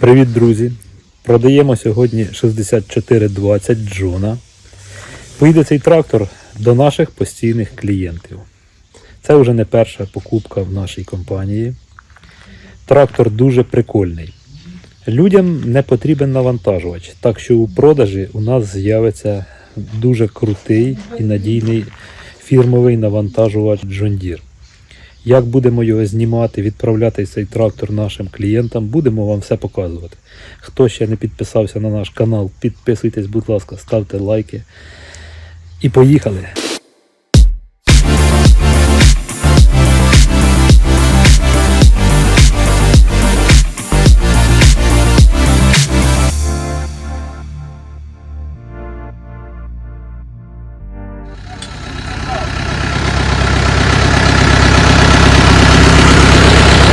Привіт, друзі! Продаємо сьогодні 6420 Джона. Поїде цей трактор до наших постійних клієнтів. Це вже не перша покупка в нашій компанії. Трактор дуже прикольний. Людям не потрібен навантажувач, так що у продажі у нас з'явиться дуже крутий і надійний фірмовий навантажувач Deere. Як будемо його знімати, відправляти цей трактор нашим клієнтам, будемо вам все показувати. Хто ще не підписався на наш канал, підписуйтесь, будь ласка, ставте лайки. І поїхали!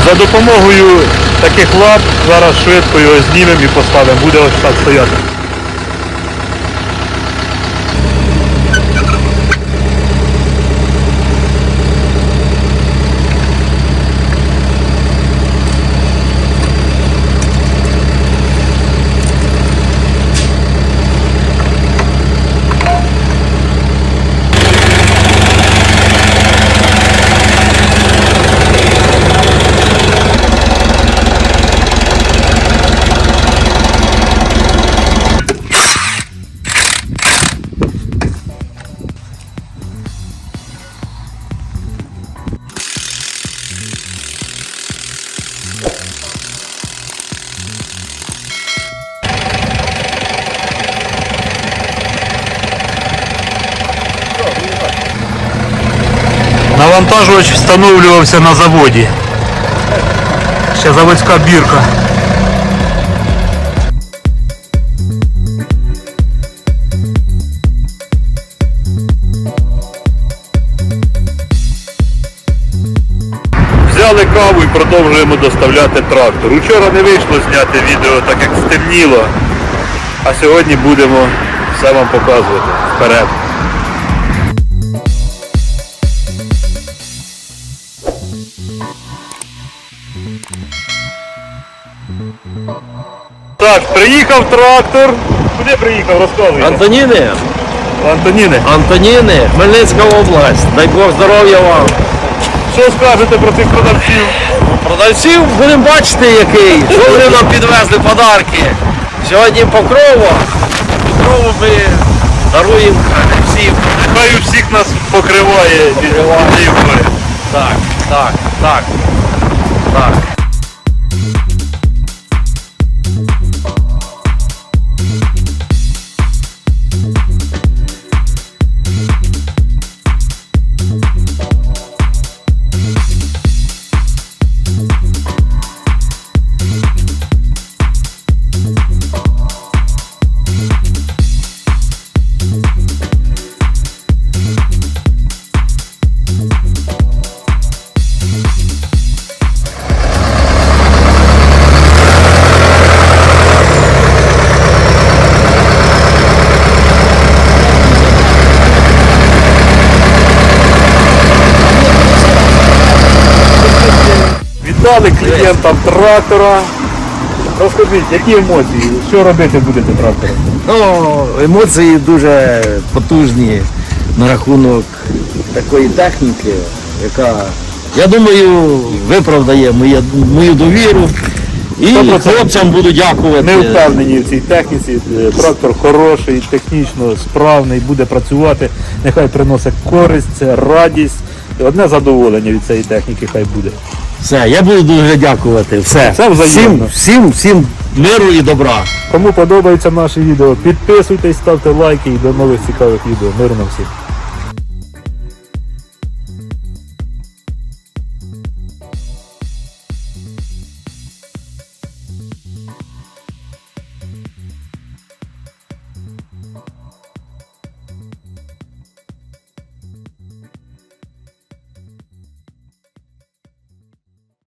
За допомогою таких лап зараз швидко його знімемо і поставимо. Буде ось так стояти. Навантажувач встановлювався на заводі. Ще заводська бірка. Взяли каву і продовжуємо доставляти трактор. Учора не вийшло зняти відео, так як стемніло. А сьогодні будемо все вам показувати. Вперед. Так, приїхав трактор. Куди приїхав? Розказуйте. Антоніни, Антоніни. Антоніни, Хмельницька область. Дай Бог здоров'я вам. Що скажете про цих продавців? Продавців будемо бачити який. Що вони нам підвезли подарки. Сьогодні покрова. Покрову ми даруємо всім. Хай у всіх нас покриває Покриває. Так, так, так. Так. Віддали клієнтам трактора. Розкажіть, які емоції? Що робити будете трактором? Ну, емоції дуже потужні на рахунок такої техніки, яка, я думаю, виправдає моє, мою довіру. І 100%. хлопцям буду дякувати. Ми впевнені в цій техніці. Трактор хороший, технічно справний, буде працювати. Нехай приносить користь, радість. Одне задоволення від цієї техніки хай буде. Все, я буду дуже дякувати. Все. Все всім, взаємно. всім, всім миру і добра. Кому подобається наше відео, підписуйтесь, ставте лайки і до нових цікавих відео. Мирно всім.